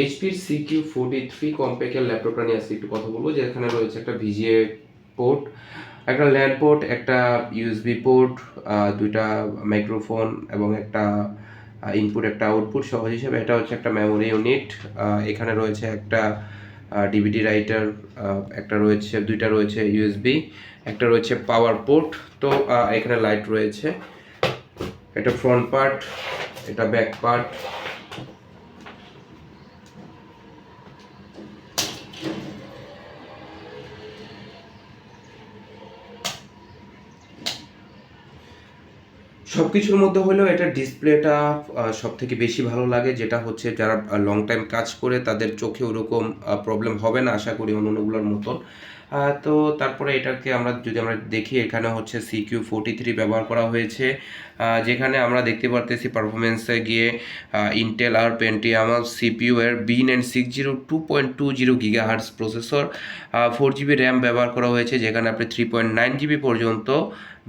এইচপির CQ forty three কম্পেকের ল্যাপটপটা নিয়ে আসছি একটু কথা বলব যে এখানে রয়েছে একটা ভিজিএ পোর্ট একটা ল্যান্ড পোর্ট একটা ইউএসবি পোর্ট দুইটা মাইক্রোফোন এবং একটা ইনপুট একটা আউটপুট সহজ হিসেবে। এটা হচ্ছে একটা মেমোরি ইউনিট এখানে রয়েছে একটা ডিভিডি রাইটার একটা রয়েছে, দুইটা রয়েছে ইউএসবি একটা রয়েছে পাওয়ার পোর্ট তো এখানে লাইট রয়েছে। এটা ফ্রন্ট পার্ট এটা ব্যাক পার্ট সব কিছুর মধ্যে হলেও এটা ডিসপ্লেটা সব থেকে বেশি ভালো লাগে। যেটা হচ্ছে যারা লং টাইম কাজ করে, তাদের চোখে ওরকম প্রবলেম হবে না, আশা করি অন্যগুলোর মতন। তো তারপরে এটাকে আমরা, যদি আমরা দেখি, এখানে হচ্ছে সিকিউ ফোর্টি থ্রি ব্যবহার করা হয়েছে। যেখানে আমরা দেখতে পারতেছি পারফরমেন্সে গিয়ে ইন্টেল আর পেন্টিয়াম সিপিইউ এর bin and six zero two point two zero giga hertz processor four GB RAM ব্যবহার করা হয়েছে, যেখানে আপনি থ্রি পয়েন্ট নাইন জিবি পর্যন্ত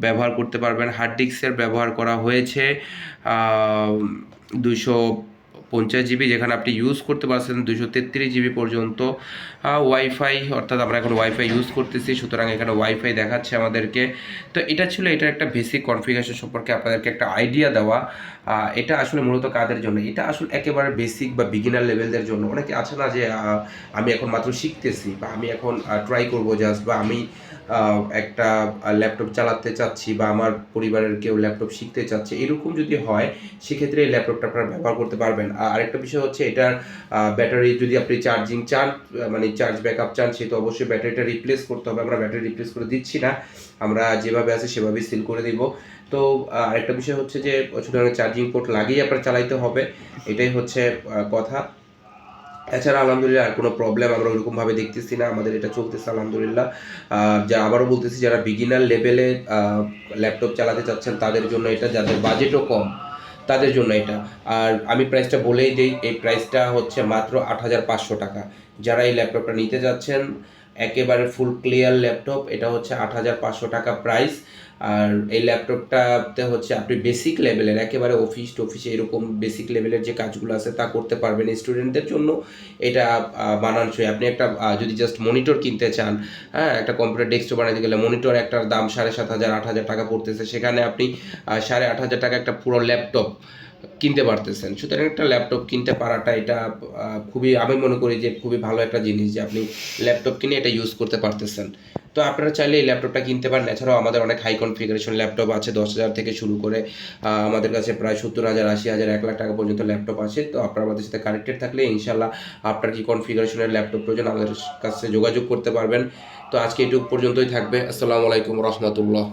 ব্যবহার করতে পারবেন। হার্ড ডিস্কের ব্যবহার করা হয়েছে দুশো পঞ্চাশ জিবি যেখানে আপনি ইউজ করতে পারছেন দুশো তেত্রিশ জিবি পর্যন্ত ওয়াইফাই অর্থাৎ আমরা এখন ওয়াইফাই ইউজ করতেছি, সুতরাং এখানে ওয়াইফাই দেখাচ্ছে আমাদেরকে। তো এটা ছিল এটার একটা বেসিক কনফিগারেশন সম্পর্কে আপনাদেরকে একটা আইডিয়া দেওয়া। এটা আসলে মূলত কাদের জন্য? এটা আসলে একেবারে বেসিক বা বিগিনার লেভেলদের জন্য। অনেকে আছে না যে আমি এখন মাত্র শিখতেছি বা আমি এখন ট্রাই করব জাস্ট বা আমি একটা ল্যাপটপ চালাতে চাচ্ছি বা আমার পরিবারের কেউ ল্যাপটপ শিখতে চাচ্ছে, এরকম যদি হয়, সেক্ষেত্রে এই ল্যাপটপটা আপনারা ব্যবহার করতে পারবেন। আর আরেকটা বিষয় হচ্ছে এটার ব্যাটারি যদি আপনি চার্জিং চান মানে চার্জ ব্যাকআপ চান, সে তো অবশ্যই ব্যাটারিটা রিপ্লেস করতে হবে। আমরা ব্যাটারি রিপ্লেস করে দিচ্ছি না, আমরা যেভাবে আছে সেভাবেই সিল করে দিব। তো আরেকটা বিষয় হচ্ছে যে সুতরাং চার্জিং পোর্ট লাগিয়ে আপনার চালাইতে হবে। এটাই হচ্ছে কথা। এছাড়া আলহামদুলিল্লাহ আর কোনো প্রবলেম আমরা ওরকমভাবে দেখতেছি না, আমাদের এটা চলতেছে আলহামদুলিল্লাহ। যা আবারও বলতেছি, যারা বিগিনার লেভেলে ল্যাপটপ চালাতে চাচ্ছেন, তাদের জন্য এটা, যাদের বাজেটও কম, তাদের জন্য এটা। আর আমি প্রাইসটা বলেই দিই, এই প্রাইসটা হচ্ছে মাত্র আট হাজার পাঁচশো টাকা। যারা এই ল্যাপটপটা নিতে যাচ্ছেন একেবারে ফুল ক্লিয়ার ল্যাপটপ এটা হচ্ছে আট হাজার পাঁচশো টাকা প্রাইস আর এই ল্যাপটপটাতে হচ্ছে আপনি বেসিক লেভেলের একেবারে অফিস টফিসে এরকম বেসিক লেভেলের যে কাজগুলো আছে তা করতে পারবেন স্টুডেন্টদের জন্য। এটা আহ, মানানসই। আপনি একটা যদি জাস্ট মনিটর কিনতে চান হ্যাঁ একটা কম্পিউটার ডেস্কটপ বানাতে গেলে মনিটর একটার দাম সাড়ে সাত হাজার আট হাজার টাকা পড়তেছে। সেখানে আপনি সাড়ে আট হাজার টাকা একটা পুরো ল্যাপটপ কিনতে পারতেছেন। সুতরাং একটা ল্যাপটপ কিনতে পারাটা এটা খুবই, আমি মনে করি যে খুবই ভালো একটা জিনিস যে আপনি ল্যাপটপ কিনে এটা ইউজ করতে পারতেছেন। তো আপনারা চাইলে এই ল্যাপটপটা কিনতে পারেন। এছাড়াও আমাদের অনেক হাই কনফিগারেশন ল্যাপটপ আছে, দশ হাজার থেকে শুরু করে আমাদের কাছে প্রায় সত্তর হাজার, আশি হাজার, এক লাখ টাকা পর্যন্ত ল্যাপটপ আছে। তো আপনারা আমাদের সাথে কানেক্টেড থাকলে ইনশাল্লাহ আপনার কি কনফিগারেশনের ল্যাপটপ প্রয়োজন আমাদের কাছে যোগাযোগ করতে পারবেন। তো আজকে এটুকু পর্যন্তই থাকবে। আসসালামু আলাইকুম রহমতুল্লাহ।